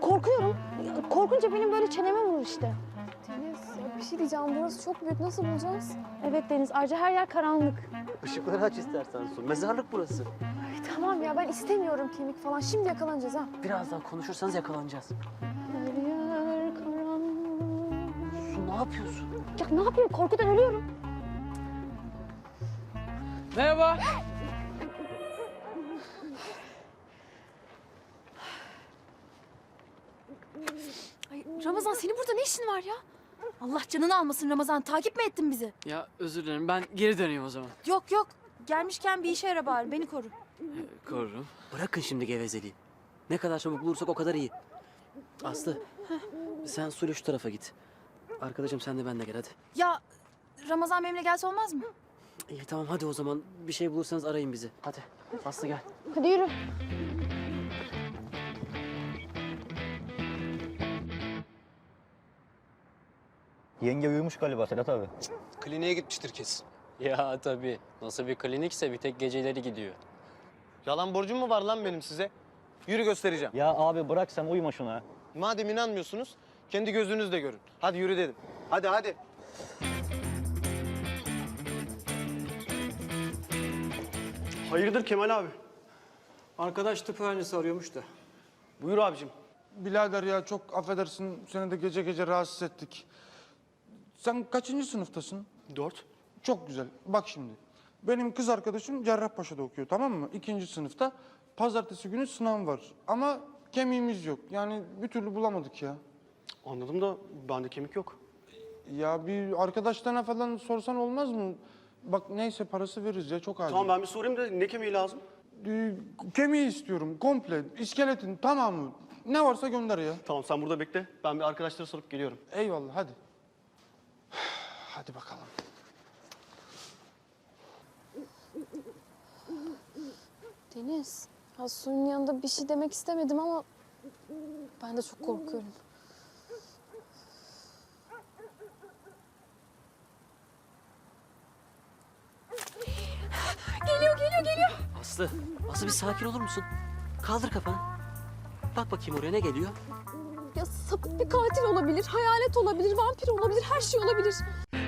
Korkuyorum. Korkunca benim böyle çeneme vurur işte. Deniz ya bir şey diyeceğim burası çok büyük nasıl bulacağız? Evet Deniz ayrıca her yer karanlık. Işıkları aç istersen su. Mezarlık burası. Ay, tamam ya ben istemiyorum kemik falan şimdi yakalanacağız ha. Birazdan konuşursanız yakalanacağız. Her yer karanlık. Su ne yapıyorsun? Ya ne yapayım korkudan ölüyorum. Merhaba. Ay, Ramazan senin burada ne işin var ya? Allah canını almasın Ramazan takip mi ettin bizi? Ya özür dilerim ben geri döneyim o zaman. Yok yok gelmişken bir işe yara bari beni koru. Korurum. Bırakın şimdi gevezeliği. Ne kadar çabuk bulursak o kadar iyi. Aslı, sen suyla şu tarafa git. Arkadaşım sen de ben de gel hadi. Ya Ramazan benimle gelse olmaz mı? İyi tamam hadi o zaman. Bir şey bulursanız arayın bizi. Hadi. Aslı gel. Hadi yürü. Yenge uyumuş galiba Sedat abi. Kliniğe gitmiştir kesin. Ya tabii. Nasıl bir klinikse bir tek geceleri gidiyor. Yalan borcum mu var lan benim size? Yürü göstereceğim. Ya abi bırak sen uyuma şuna. Madem inanmıyorsunuz kendi gözünüzle görün. Hadi yürü dedim. Hadi hadi. Hayırdır Kemal abi? Arkadaş tıp öğrencisi arıyormuş da. Buyur abicim. Birader ya çok affedersin seni de gece gece rahatsız ettik. Sen kaçıncı sınıftasın? Dört. Çok güzel. Bak şimdi. Benim kız arkadaşım Cerrahpaşa'da okuyor tamam mı? İkinci sınıfta. Pazartesi günü sınav var. Ama kemiğimiz yok. Yani bir türlü bulamadık ya. Anladım da bende kemik yok. Ya bir arkadaşlarına falan sorsan olmaz mı? Bak neyse parası veririz ya çok acil. Tamam ben bir sorayım da ne kemiği lazım? Ee, kemiği istiyorum komple. iskeletin tamamı. Ne varsa gönder ya. Tamam sen burada bekle. Ben bir arkadaşlara sorup geliyorum. Eyvallah hadi. Hadi bakalım. Deniz ya suyun yanında bir şey demek istemedim ama ben de çok korkuyorum. Aslı, Aslı bir sakin olur musun? Kaldır kafanı. Bak bakayım oraya ne geliyor? Ya sapık bir katil olabilir, hayalet olabilir, vampir olabilir, her şey olabilir.